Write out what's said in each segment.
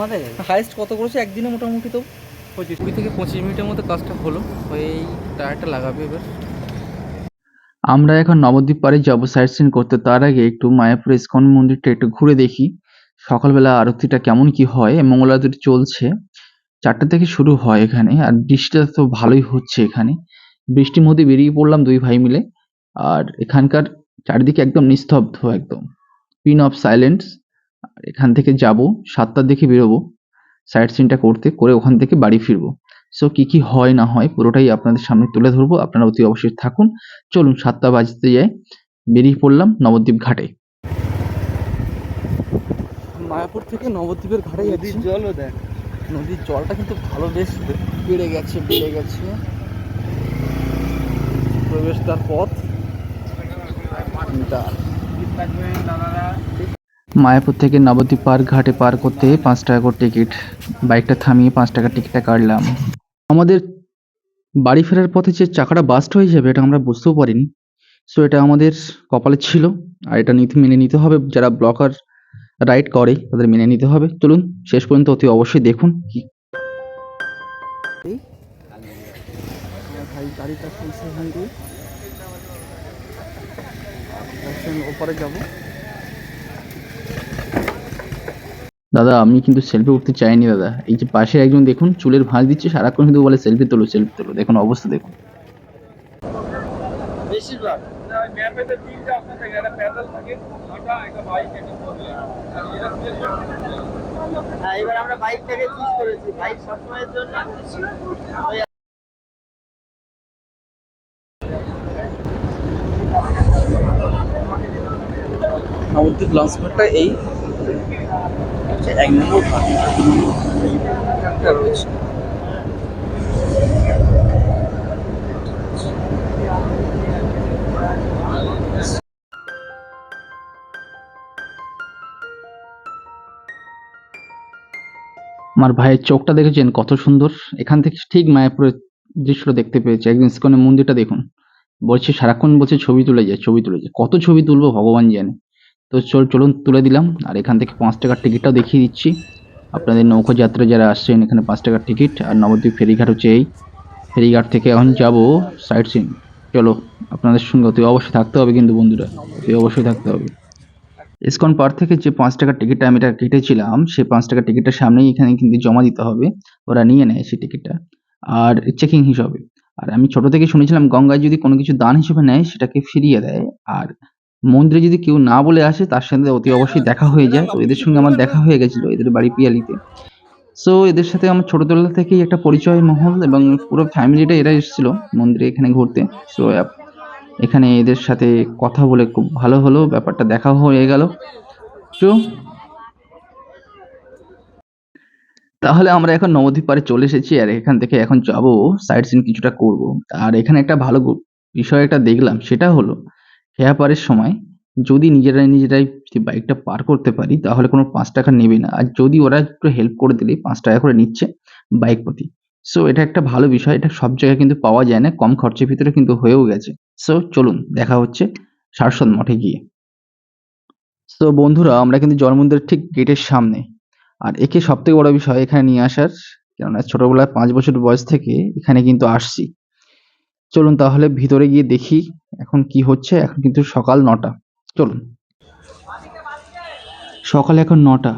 আমাদের হাইস্ট কত করেছে? একদিনে মোটামুটি তো। পঁচিশ। কুড়ি থেকে পঁচিশ মিনিটের মধ্যে কাজটা হলো। এই টায়ারটা লাগাবে এবার। আমরা এখন নবদ্বীপ পাড়ে যাব সাইট সিন করতে। তার আগে একটু মায়াপুর ইস্কন মন্দিরটা একটু ঘুরে দেখি। সকালবেলা আরতিটা কেমন কি হয়? মঙ্গল আরতি চলছে। চারটে থেকে শুরু হয় এখানে। আর বৃষ্টিটা তো ভালোই হচ্ছে এখানে। বৃষ্টির মধ্যে বেরিয়ে পড়লাম দুই ভাই মিলে। আর এখানকার চারিদিকে একদম নিস্তব্ধ একদম। পিন অফ সাইলেন্স এখান থেকে যাব সাতটার দিকে বেরোবো সাইট সিনটা করতে করে ওখান থেকে বাড়ি ফিরবো। সো কি কি হয় না হয় পুরোটাই আপনাদের সামনে তুলে ধরবো আপনারা অতি অবশ্যই থাকুন। চলুন সাতটা বাজতে যায় বেরিয়ে পড়লাম নবদ্বীপ ঘাটে। মায়াপুর থেকে নবদ্বীপের ঘাটে নদীর জলও দেখ। নদীর জলটা কিন্তু ভালো বেশ বেড়ে গেছে বেড়ে গেছে। প্রবেশদ্বার পথ। মায়াপুর থেকে নবদ্বীপ পার্ক ঘাটে পার করতে পাঁচ টাকা করে টিকিট। বাইকটা থামিয়ে পাঁচ টাকার টিকিটটা কাটলাম। আমাদের বাড়ি ফেরার পথে যে চাকাটা বাস্ট হয়ে যাবে, এটা আমরা বুঝতেও পারিনি। সো এটা আমাদের কপালে ছিল আর এটা নিতে, মেনে নিতে হবে। যারা ব্লকার রাইড করে, তাদের মেনে নিতে হবে। চলুন, শেষ পর্যন্ত অতি অবশ্যই দেখুন কি যাব। দাদা আমি কিন্তু সেলফি উঠতে চাইনি দাদা। এই যে পাশে একজন দেখুন চুলের ভাঁজ দিচ্ছে সারাক্ষণ কিন্তু বলে সেলফি তোলো সেলফি তোলো। দেখুন অবস্থা দেখুন। হ্যাঁ এবার আমরা বাইকটাকে চুজ করেছি। বাইক সবসময়ের জন্য। লঞ্চ ঘাটটা এই এক নম্বর আমার ভাইয়ের চোখটা দেখেছেন? কত সুন্দর। এখান থেকে ঠিক মায়াপুরের দৃশ্যটা দেখতে পেয়েছে। একদিন ইস্কনের মন্দিরটা দেখুন। বলছে সারাক্ষণ বলছে ছবি তুলে যায়, ছবি তুলে যায়। কত ছবি তুলবো ভগবান জানে। তো চল, চলুন তুলে দিলাম। আর এখান থেকে পাঁচ টাকার টিকিটটাও দেখিয়ে দিচ্ছি। আপনাদের নৌকো যাত্রা যারা আসছেন, এখানে পাঁচ টাকার টিকিট। আর নবদ্বীপ ফেরিঘাট হচ্ছে এই। ফেরিঘাট থেকে এখন যাব সাইট সিন। চলো, আপনাদের সঙ্গে অতি অবশ্যই থাকতে হবে কিন্তু বন্ধুরা, অতি অবশ্যই থাকতে হবে। ইসকন পার্ক থেকে যে পাঁচ টাকার টিকিটটা আমি এটা কেটেছিলাম, সেই পাঁচ টাকার টিকিটটা সামনেই এখানে কিন্তু জমা দিতে হবে। ওরা নিয়ে নেয় সেই টিকিটটা। আর চেকিং হিসাবে। আর আমি ছোট থেকে শুনেছিলাম, গঙ্গায় যদি কোনো কিছু দান হিসেবে নেয়, সেটাকে ফিরিয়ে দেয়। আর মন্দিরে যদি কেউ না বলে আসে তার সাথে অতি অবশ্যই দেখা হয়ে যায়। তো এদের সঙ্গে আমার দেখা হয়ে। গেছিল এদের বাড়ি পিয়ালিতে। সো এদের সাথে আমার ছোটবেলা থেকেই একটা পরিচয় মহল এবং পুরো ফ্যামিলিটা এরা এসেছিল মন্দিরে এখানে ঘুরতে। সো এখানে এদের সাথে কথা বলে খুব ভালো হলো ব্যাপারটা দেখা হয়ে গেল। তো তাহলে আমরা এখন নবদ্বীপ পাড়ে চলে এসেছি আর এখান থেকে এখন যাব সাইট সিন কিছুটা করব। আর এখানে একটা ভালো বিষয় একটা দেখলাম সেটা হলো হেয়া পারের সময় যদি নিজেরাই নিজেরাই বাইকটা পার করতে পারি, তাহলে কোনো পাঁচ টাকা নেবে না। আর যদি ওরা একটু হেল্প করে দিলে, পাঁচ টাকা করে নিচ্ছে বাইক প্রতি। সো এটা একটা ভালো বিষয়। এটা সব জায়গায় কিন্তু পাওয়া যায় না। কম খরচের ভিতরে কিন্তু হয়েও গেছে। সো চলুন, দেখা হচ্ছে সারস্বত মঠে গিয়ে। তো বন্ধুরা, আমরা কিন্তু জলমন্দিরের ঠিক গেটের সামনে। আর একে সব থেকে বড় বিষয় এখানে নিয়ে আসার, কেননা ছোটবেলায় পাঁচ বছর বয়স থেকে এখানে কিন্তু আসছি। চলুন তাহলে ভিতরে গিয়ে দেখি এখন কি হচ্ছে। এখন কিন্তু সকাল নটা। চলুন। সকাল এখন নটা।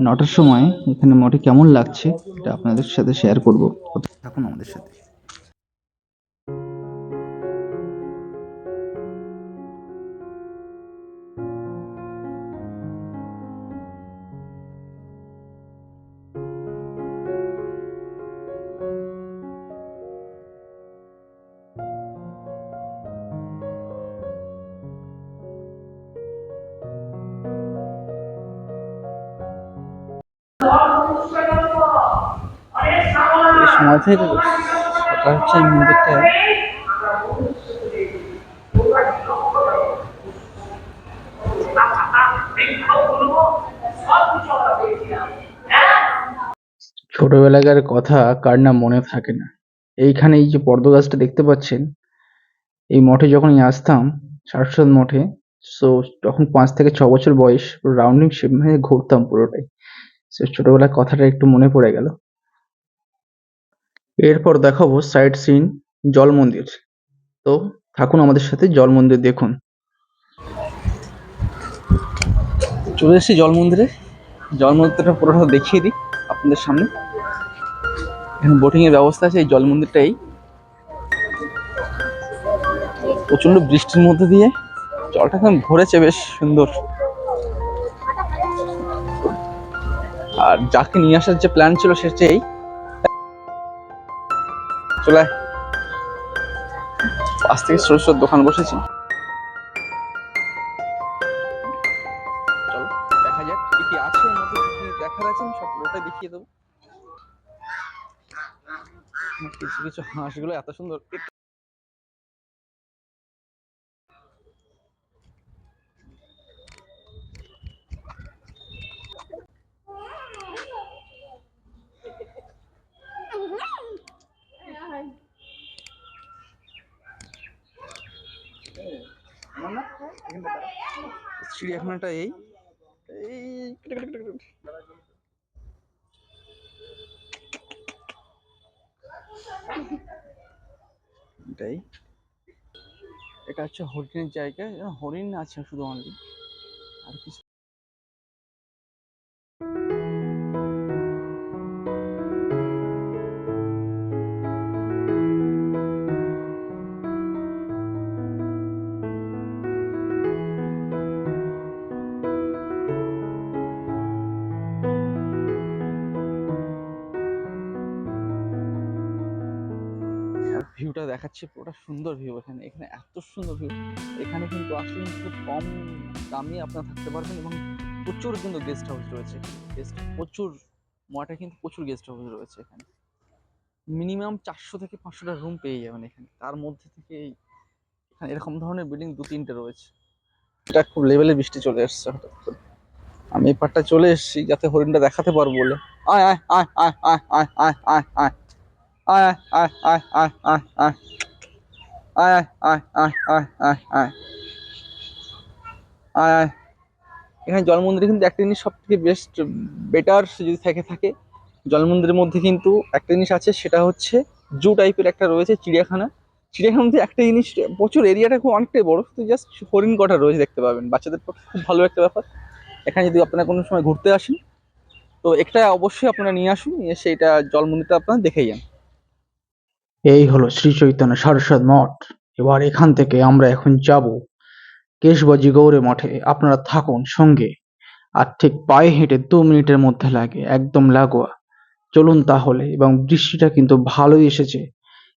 নটার সময় এখানে মোটে কেমন লাগছে, এটা আপনাদের সাথে শেয়ার করব। এখন আমাদের সাথে। ওটা হচ্ছে মন্দিরটা ছোটবেলাকার কথা কার না মনে থাকে না। এইখানে এই যে পদ্ম গাছটা দেখতে পাচ্ছেন, এই মঠে যখনই আসতাম, সারস্বত মঠে সো তখন পাঁচ থেকে ছ বছর বয়স রাউন্ডিং শেপ মানে ঘুরতাম পুরোটাই। সে ছোটবেলার কথাটা একটু মনে পড়ে গেল। এরপর দেখাবো সাইড সিন জল মন্দির। তো থাকুন আমাদের সাথে জল মন্দির দেখুন। চলে এসেছি জল মন্দিরে। জল মন্দিরটা পুরোটা দেখিয়ে দিই আপনাদের সামনে। এখানে বোটিং এর ব্যবস্থা আছে, এই জল মন্দিরটাই। প্রচণ্ড বৃষ্টির মধ্যে দিয়ে জলটা এখন ভরেছে, বেশ সুন্দর। আর যাকে নিয়ে আসার যে প্ল্যান ছিল, সে হচ্ছে এই। চলে। পাশ থেকে ছোট দোকান বসেছি। দেখা যাক আছে দেখার আছে, আমি দেখিয়ে দেবো। কিছু কিছু হাঁসগুলো এত সুন্দর। চিড়িয়াখানাটা এই। এটাই। এটা হচ্ছে হরিণের জায়গা। হরিণ আছে শুধু অনলি আর কিছু ভিউটা পুরোটা সুন্দর ভিউ এখানে। এখানে এত সুন্দর ভিউ এখানে কিন্তু আসলে খুব কম দামে আপনারা থাকতে পারবেন এবং প্রচুর কিন্তু গেস্ট হাউস রয়েছে। গেস্ট প্রচুর, মঠে কিন্তু প্রচুর গেস্ট হাউস রয়েছে এখানে। মিনিমাম চারশো থেকে পাঁচশোটা রুম পেয়ে যাবেন এখানে। তার মধ্যে থেকে এখানে এরকম ধরনের বিল্ডিং দু, তিনটে রয়েছে। এটা খুব লেভেলে বৃষ্টি চলে এসছে হঠাৎ করে। আমি এই পাটটা চলে এসেছি যাতে হরিণটা দেখাতে পারব বলে। আয় আয় আয় আয় আয় আয় আয় আয় আয়। আয় আয় আয় আয় আয় আয় আয় আয় আয় আয় আয় আয় আয় এখানে জল মন্দিরে কিন্তু একটা জিনিস সব থেকে বেস্ট বেটার যদি থেকে থাকে জল মন্দিরের মধ্যে কিন্তু একটা জিনিস আছে, সেটা হচ্ছে জু টাইপের একটা রয়েছে, চিড়িয়াখানা। চিড়িয়াখানার মধ্যে একটা জিনিস, প্রচুর এরিয়াটা খুব, অনেকটাই বড়, শুধু জাস্ট হরিণ কটা রয়েছে দেখতে পাবেন। বাচ্চাদের পক্ষে খুব ভালো একটা ব্যাপার। এখানে যদি আপনারা কোনো সময় ঘুরতে আসেন, তো একটা অবশ্যই আপনারা নিয়ে আসুন, নিয়ে এসে এটা জল মন্দিরটা আপনারা দেখে যান। এই হলো শ্রী চৈতন্য সারস্বত মঠ। এবার এখান থেকে আমরা এখন যাব কেশবাজি গৌরে মঠে। আপনারা থাকুন সঙ্গে। আর ঠিক পায়ে হেঁটে দু মিনিটের মধ্যে লাগে, একদম লাগোয়া। চলুন তাহলে, এবং বৃষ্টিটা কিন্তু ভালোই এসেছে।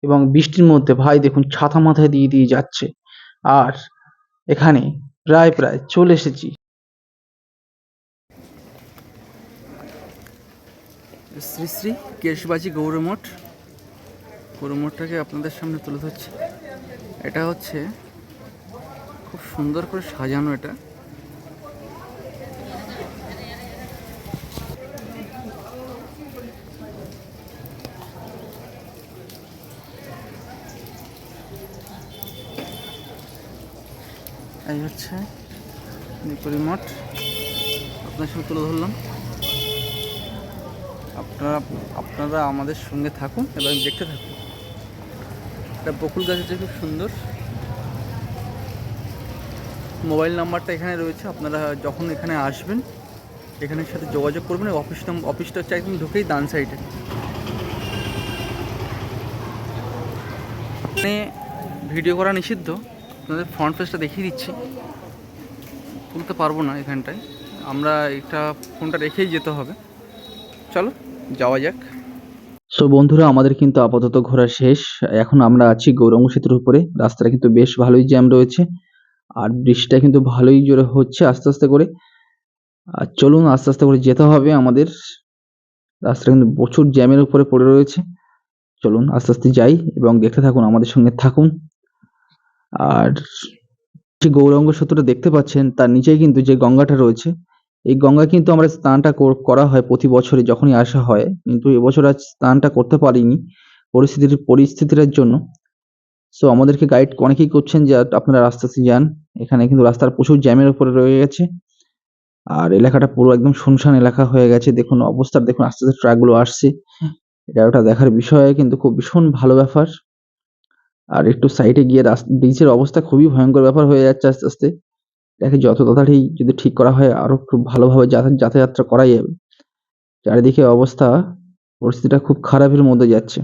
এবং বৃষ্টির মধ্যে ভাই দেখুন, ছাতা মাথায় দিয়ে দিয়ে যাচ্ছে। আর এখানে প্রায় প্রায় চলে এসেছি। শ্রী শ্রী কেশবাজি গৌরমঠ গৌরমঠটাকে আপনাদের সামনে তুলে ধরছি। এটা হচ্ছে খুব সুন্দর করে সাজানো এটা। এই হচ্ছে নিপুরি মঠ আপনার সামনে তুলে ধরলাম। আপনারা আপনারা আমাদের সঙ্গে থাকুন এবং দেখতে থাকুন। এটা বকুল গাছটা খুব সুন্দর। মোবাইল নাম্বারটা এখানে রয়েছে, আপনারা যখন এখানে আসবেন, এখানের সাথে যোগাযোগ করবেন, অফিস অফিসটা হচ্ছে একদম ঢুকেই ডান সাইডে। এখানে ভিডিও করা নিষিদ্ধ, আপনাদের ফ্রন্ট পেজটা দেখিয়ে দিচ্ছি। তুলতে পারব না এখানটায়, আমরা এটা ফোনটা রেখেই যেতে হবে। চলো, যাওয়া যাক। সো বন্ধুরা, আমাদের কিন্তু আপাতত ঘোরা শেষ। এখন আমরা আছি গৌরাঙ্গ সেতুর উপরে। রাস্তাটা কিন্তু বেশ ভালোই জ্যাম রয়েছে। আর বৃষ্টিটা কিন্তু ভালোই জোরে হচ্ছে আস্তে আস্তে করে। আর চলুন, আস্তে আস্তে করে যেতে হবে আমাদের। রাস্তাটা কিন্তু প্রচুর জ্যামের উপরে পড়ে রয়েছে। চলুন, আস্তে আস্তে যাই এবং দেখতে থাকুন, আমাদের সঙ্গে থাকুন। আর যে গৌরাঙ্গ সেতুটা দেখতে পাচ্ছেন, তার নিচেই কিন্তু যে গঙ্গাটা রয়েছে এই গঙ্গা কিন্তু আমরা স্নানটা কর- হয় প্রতি বছরে যখনই আসা হয়। কিন্তু এবছর আজ স্নানটা করতে পারিনি পরিস্থিতির পরিস্থিতির জন্য। সো আমাদেরকে গাইড অনেকেই করছেন যে আপনারা আস্তে যান। এখানে কিন্তু রাস্তার প্রচুর জ্যামের উপরে রয়ে গেছে। আর এলাকাটা পুরো একদম শুনশান এলাকা হয়ে গেছে। দেখুন অবস্থা, দেখুন আস্তে আস্তে ট্রাকগুলো আসছে। এটা ওটা দেখার বিষয়, কিন্তু খুব ভীষণ ভালো ব্যাপার। আর একটু সাইডে গিয়ে ব্রিজের অবস্থা খুবই ভয়ঙ্কর ব্যাপার হয়ে যাচ্ছে আস্তে আস্তে। এটাকে যত তাড়াতাড়ি যদি ঠিক করা হয়, আরও খুব ভালোভাবে যাতা- যাতায়াতটা করা যাবে। চারিদিকে অবস্থা, পরিস্থিতিটা খুব খারাপের মধ্যে যাচ্ছে।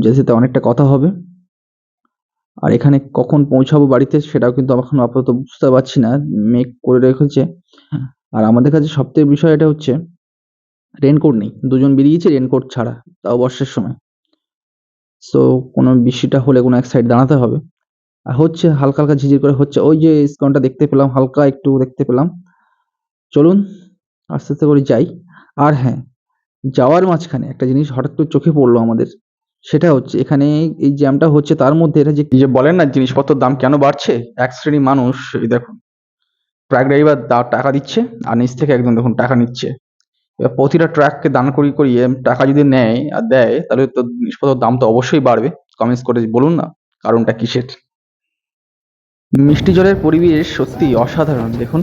যেতে অনেকটা কথা হবে। আর এখানে কখন পৌঁছাবো বাড়িতে সেটাও কিন্তু এখন আপাতত বুঝতে পারছি না, মেঘ করে রেখেছে। আর আমাদের কাছে সবথেকে বিষয় এটা হচ্ছে রেনকোট নেই। দুজন বেরিয়েছে রেনকোট ছাড়া, তাও বর্ষার সময়। সো কোনো বৃষ্টিটা হলে কোনো এক সাইড দাঁড়াতে হবে। হচ্ছে হালকা হালকা ঝিঝির করে হচ্ছে ওই যে ইস্কনটা দেখতে পেলাম, হালকা একটু দেখতে পেলাম। চলুন, আস্তে আস্তে করে যাই। আর হ্যাঁ যাওয়ার মাঝখানে একটা জিনিস হঠাৎ করে চোখে পড়ল আমাদের। সেটা হচ্ছে এখানে এই জ্যামটা হচ্ছে তার মধ্যে এটা যে বলেন না জিনিসপত্রের দাম কেন বাড়ছে? এক শ্রেণি মানুষ, এই দেখুন ট্রাক ড্রাইভার টাকা দিচ্ছে আর নিচ থেকে একদম দেখুন টাকা নিচ্ছে। এবার প্রতিটা ট্রাককে দান করিয়ে করিয়ে টাকা যদি নেয় আর দেয়, তাহলে তো জিনিসপত্রের দাম তো অবশ্যই বাড়বে। কমেন্টস করে বলুন না, কারণটা কিসের? মিষ্টি জলের পরিবেশ সত্যি অসাধারণ। দেখুন,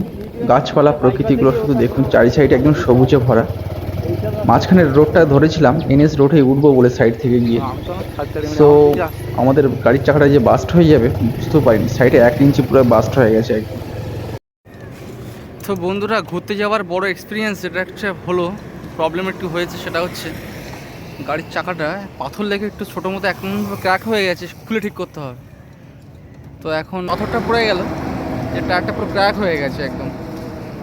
গাছপালা, প্রকৃতিগুলো শুধু দেখুন চারি সাইডে একদম সবুজে ভরা। মাঝখানের রোডটা ধরেছিলাম, এনএস রোডে উঠবো বলে সাইড থেকে গিয়ে। সো আমাদের গাড়ির চাকাটা যে বাস্ট হয়ে যাবে, বুঝতেও পারিনি। সাইডে এক ইঞ্চি পুরো বাস্ট হয়ে গেছে একদম। তো বন্ধুরা, ঘুরতে যাওয়ার বড় এক্সপিরিয়েন্স যেটা একটা হলো প্রবলেম একটু হয়েছে, সেটা হচ্ছে, গাড়ির চাকাটা পাথর লেগে একটু ছোটো মতো এখন ক্র্যাক হয়ে গেছে, খুলে ঠিক করতে হবে। তো এখন পাথরটা পড়ে গেল। যে টায়ারটা পুরো ক্র্যাক হয়ে গেছে একদম।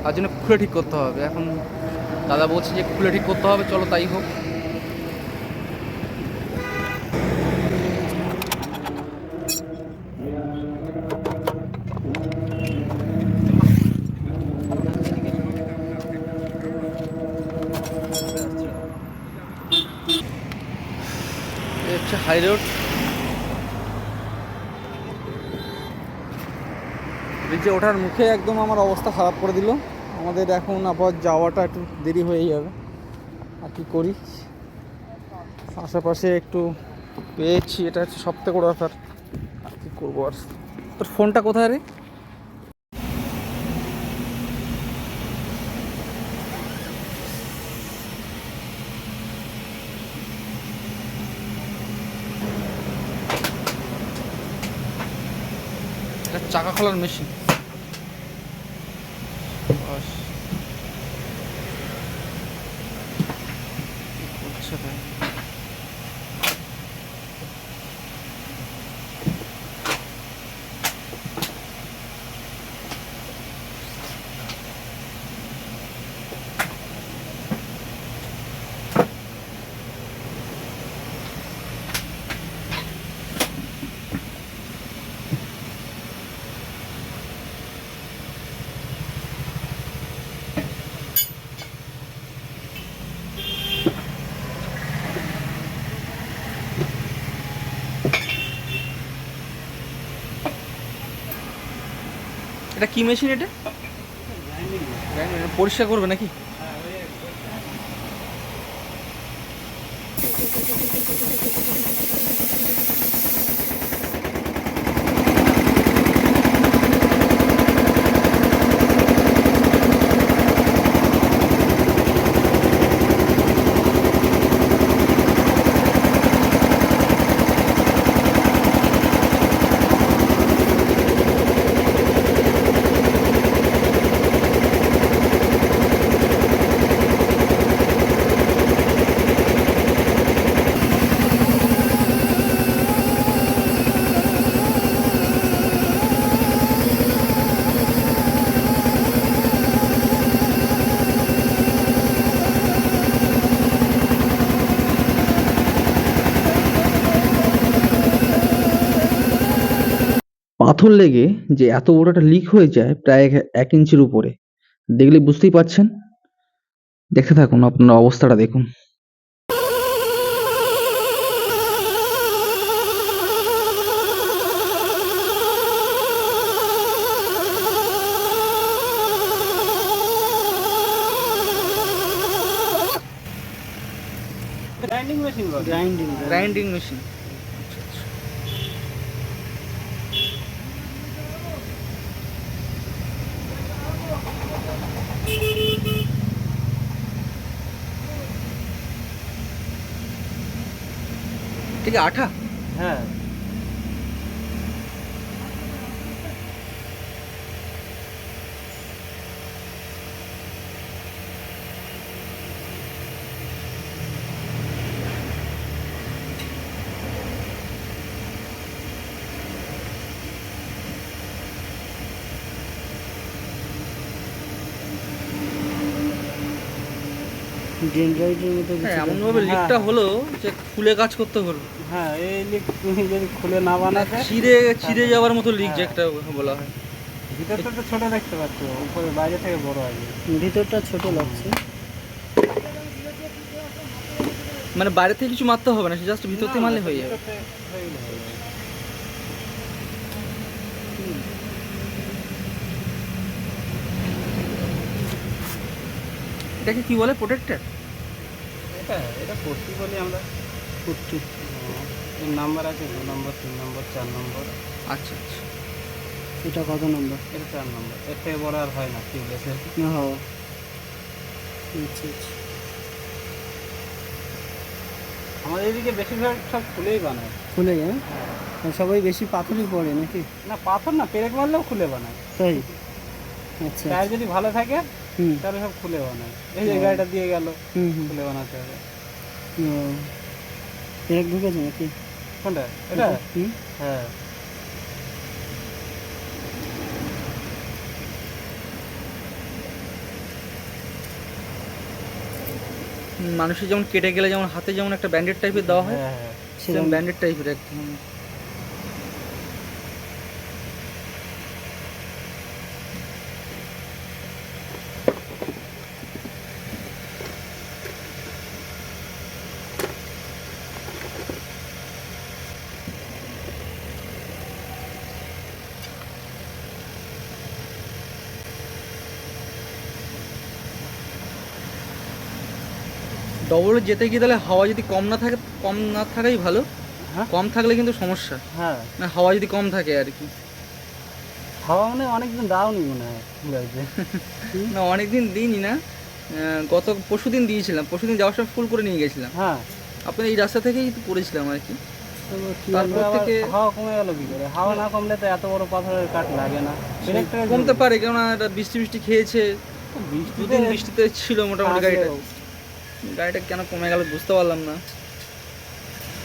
তার জন্য খুলে ঠিক করতে হবে। এখন দাদা বলছে যে খুলে ঠিক করতে হবে, চলো তাই হোক। হচ্ছে হাই রোড ওঠার মুখে একদম আমার অবস্থা খারাপ করে দিল। আমাদের এখন আবার যাওয়াটা একটু দেরি হয়ে যাবে। আর কি করি? আশেপাশে একটু পেয়েছি, এটা হচ্ছে সব থেকে বড় ব্যাপার। আর কি করব আর? তোর ফোনটা কোথায় রে? চাকা খোলার মেশিন বাস কি করছে ভাই? এটা কি মেশিন এটা? পরিষ্কার করবে নাকি? পাথর লেগে যে এত বড় একটা লিক হয়ে যায় প্রায় এক- ইঞ্চির উপরে। দেখলে বুঝতেই পারছেন দেখে থাকুন আপনার অবস্থাটা দেখুন। Grinding machine grinding grinding machine আছে আঠা? হ্যাঁ। ডেন্ড্রাইটের মতো হ্যাঁ এমনভাবে হ্যাঁ। লিকটা হলো যে খুলে কাজ করতে হলো হ্যাঁ এই লিক তুমি যদি খুলে না বানাতে চিড়ে চিড়ে যাওয়ার মতো লিক যে হ্যাঁ। একটা বলা হয়। ভিতরটা তো ছোট দেখতে পাচ্ছ উপরে বাইরে থেকে বড় আছে ভিতরটা ছোট লাগছে। মানে বাইরে থেকে কিছু মারতে হবে না সে জাস্ট ভিতর থেকে মারলে হয়ে যাবে। ভিতরতে হয়ে যাবে। এটাকে কি বলে? প্রোটেক্টর এটা এটা পড়তি বলি আমরা। পুট্টি এর নাম্বার আছে দু নম্বর তিন নম্বর চার নম্বর। আচ্ছা আচ্ছা। এটা কত নম্বর? এটা চার নম্বর। এর থেকে বড় আর হয় না টিউবলেসের না হো আচ্ছা আচ্ছা। আমাদের এদিকে বেশিরভাগ সব খুলেই বানায়। খুলে যায়? সবাই বেশি পাথরই পড়ে নাকি? না পাথর না পেরেক মারলেও খুলে বানায়। তাই? আচ্ছা। টায়ার যদি ভালো থাকে সব খুলে বানায়। এই যে গাড়িটা দিয়ে গেল খুলে বানাতে হবে। ও। পেরেক ঢুকেছে নাকি? কোনটা? এটা? হ্যাঁ। মানুষের যেমন কেটে গেলে যেমন হাতে যেমন একটা ব্যান্ডেড টাইপের দেওয়া হয় হ্যাঁ হ্যাঁ। সেরকম। সেরকম ব্যান্ডেড টাইপের একদম। ডবল যেতে গিয়ে তাহলে হাওয়া যদি কম না থাকে কম না থাকাই ভালো। হ্যাঁ? কম থাকলে কিন্তু সমস্যা। হ্যাঁ। না হাওয়া যদি কম থাকে আর কি। হাওয়া মানে অনেকদিন দাওনি মনে হয় না অনেকদিন দিইনি না। গত পরশু দিন দিয়েছিলাম। পরশু দিন যাওয়ার সময় ফুল করে নিয়ে গেছিলাম। হ্যাঁ। আপনার এই রাস্তা থেকেই তো করেছিলাম আর কি। তারপরে তারপর থেকে হাওয়া কমে গেল কি করে? হাওয়া না কমলে তো এত বড় পাথরের লাগে না। কমতে পারে কেননা বৃষ্টি বৃষ্টি খেয়েছে। দুদিন বৃষ্টিতে ছিল মোটামুটি গাড়িটা। গাড়িটা কেন কমে গেল বুঝতে পারলাম না।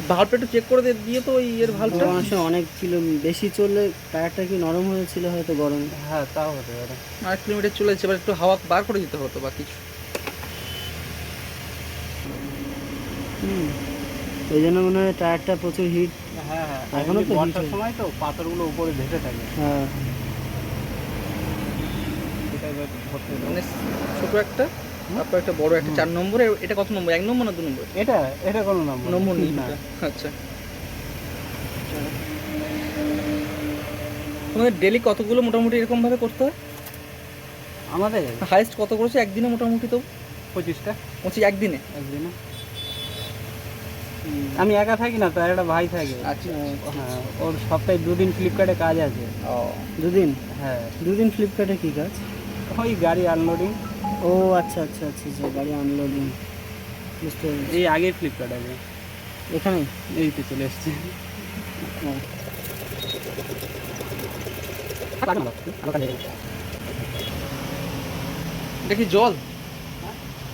ভাল্বটা একটু চেক করে দিয়ে তো ওই এর ভাল্বটা অনেক সময় অনেক কিলো বেশি চললে টায়ারটা কি নরম হয়েছিল হয়তো গরম? হ্যাঁ তাও হতে পারে। আট কিলোমিটার চলে যাচ্ছে এবার একটু হাওয়া বার করে দিতে হতো বা কিছু। হুম ওই জন্য মনে হয় টায়ারটা প্রচুর হিট হ্যাঁ হ্যাঁ এখনও তো বর্ষার সময় তো পাথরগুলো উপরে ভেসে থাকে। হ্যাঁ। মানে ছোট একটা তারপর একটা বড় একটা চার নম্বর এটা কত নম্বর? এক নম্বর না দু নম্বর? এটা এটা কোনো নম্বর? নম্বর নেই। না। আচ্ছা। তোমাদের ডেলি কতগুলো মোটামুটি এরকম ভাবে করতে হয়? আমাদের? হাইস্ট কত করেছে? একদিনে মোটামুটি তো? পঁচিশটা। বলছি একদিনে? একদিনে। আমি একা থাকি না তার একটা ভাই থাকে। আচ্ছা হ্যাঁ ওর সপ্তাহে দুদিন ফ্লিপকার্টে কাজ আছে। ও। দুদিন? হ্যাঁ। দুদিন ফ্লিপকার্টে কি কাজ? ওই গাড়ি আনলোডিং ও আচ্ছা আচ্ছা আচ্ছা আচ্ছা গাড়ি আনলোডিং বুঝতে পেরেছি। এই আগের ফ্লিপকার্ট আছে এখানে? এই তো চলে এসছে। কি জল?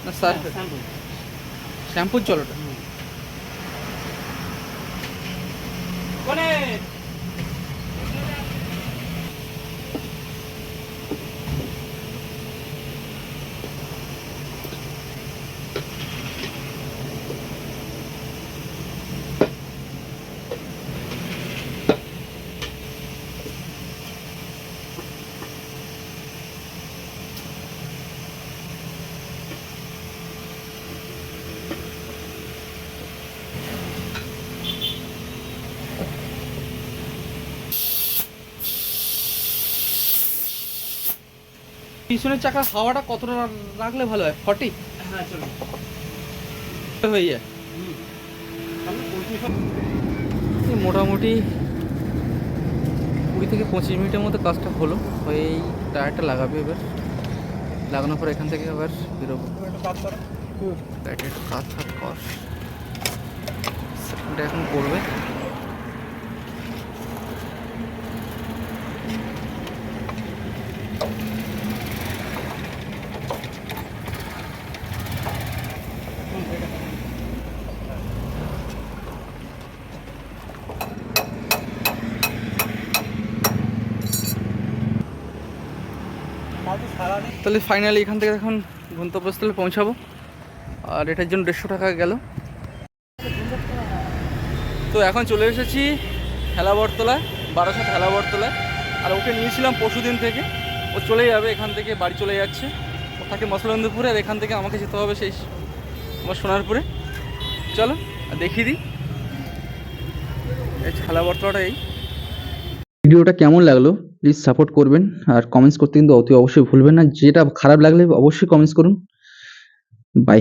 না স্যার। শ্যাম্পুর জল ওটা পিছনের চাকা হাওয়াটা কতটা রাখলে ভালো হয়? ফর্টি হ্যাঁ চলো হয়ে যায়। মোটামুটি কুড়ি থেকে পঁচিশ মিনিটের মধ্যে কাজটা হলো। হয়ে এই টায়ারটা লাগাবে এবার। লাগানোর পর এখান থেকে আবার বেরোবো। কাজ করো। এখন করবে। তাহলে ফাইনালি এখান থেকে এখন গন্তব্যস্থলে পৌঁছাবো। আর এটার জন্য দেড়শো টাকা গেল। তো এখন চলে এসেছি হেলাবরতলায়, বারাসাত হেলাবরতলায়। আর ওকে নিয়েছিলাম পরশুদিন থেকে। ও চলে যাবে এখান থেকে, বাড়ি চলে যাচ্ছে। ও থাকে মসলন্দপুরে আর এখান থেকে আমাকে যেতে হবে সেই আমার সোনারপুরে। চলো, আর দেখিয়ে দিই। এই হেলাবরতলাটা এই। ভিডিওটা কেমন লাগল? প্লিজ সাপোর্ট করবেন আর কমেন্টস করতে কিন্তু অতি অবশ্যই ভুলবেন না। যেটা খারাপ লাগলে অবশ্যই কমেন্টস করুন। বাই